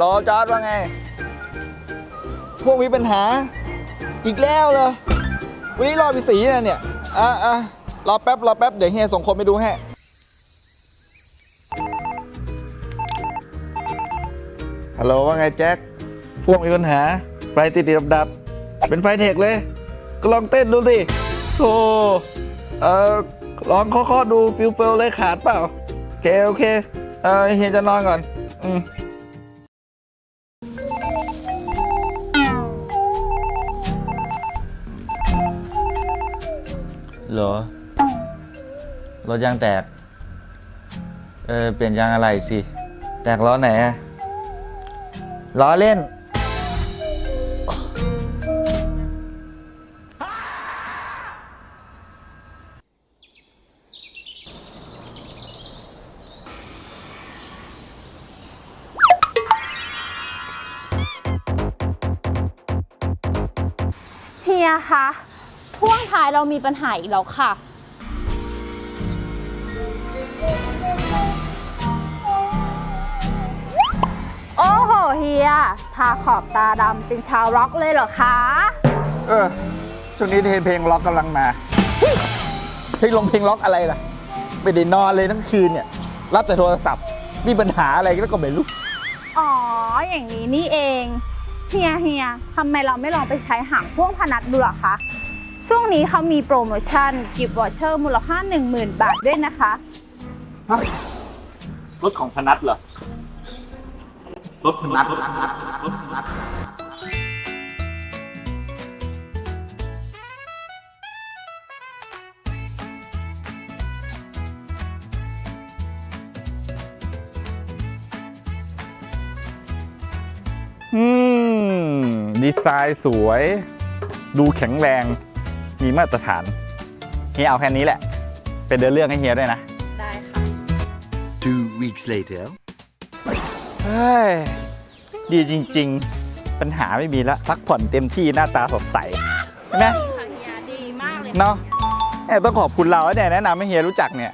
รอจอร์ดว่าไง พวกมีปัญหา อีกแล้วเหรอ วันนี้รอมีสีนะเนี่ย อะอะรอแป๊บรอแป๊บเดี๋ยวเฮียส่งคนไปดูให้ฮัลโหลว่าไงแจ็ค พวกมีปัญหา ไฟติดดับดับ เป็นไฟเทคเลย ก็ลองเต้นดูสิโธ่เออลองเคาะๆดูฟิลเฟลเลยขาดเปล่า โอเค โอเค เออเฮียจะนอนก่อน อืม เหรอ รถยางแตก เออ เปลี่ยนยางอะไรสิ แตกล้อไหนอะล้อเล่น เฮียคะ พ่วงท้ายเรามีปัญหาอีกแล้วค่ะ โอ้โหเฮีย ทาขอบตาดำเป็นชาวร็อกเลยเหรอคะ เออช่วงนี้เพลงล็อกกำลังมาเฮ้ยเพลงลงเพลงล็อกอะไรล่ะ ไม่ได้นอนเลยทั้งคืนเนี่ย รับแต่โทรศัพท์ มีปัญหาอะไรก็ไม่รู้ อ๋อ อย่างนี้นี่เอง เฮียเฮียทำไมเราไม่ลองไปใช้หางพ่วงพนัดดูล่ะคะ ช่วงนี้เขามีโปรโมชั่นกิฟต์วอเชอร์มูลค่า 10,000 บาทด้วยนะคะรถของพนัทเหรอ รถพนัทรถพนัทรถพนัทอืม ดีไซน์สวย ดูแข็งแรง มีมาตรฐานเฮียเอาแค่นี้แหละ เป็นเดินเรื่องให้เฮียด้วยนะ ได้ค่ะ Two weeks later. เฮ้ยดีจริง ๆ ปัญหาไม่มีละพักผ่อนเต็มที่หน้าตาสดใสใช่ไหม ค่ะเฮียดีมากเลย เนาะแอบต้องขอบคุณเราเนี่ยแนะนำให้เฮียรู้จักเนี่ย